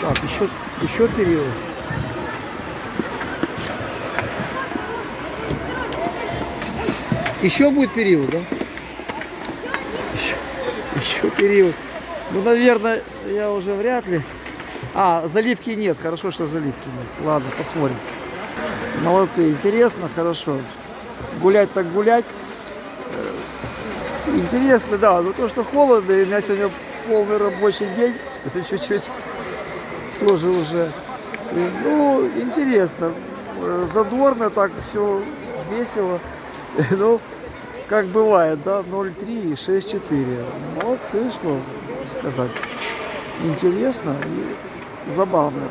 Так, еще, еще период. Еще будет период, да? Еще, еще период. Ну, наверное, я уже вряд ли. А, заливки нет. Хорошо, что заливки нет. Ладно, посмотрим. Молодцы, интересно, хорошо. Гулять так гулять. Э, Интересно, да. Но то, что холодно, и у меня сегодня полный рабочий день, это чуть-чуть тоже уже. э, Ну, интересно. Э, Задорно так, все весело. Ну, как бывает, да, 0,3 и 6,4. Молодцы, что сказать. Интересно забавно.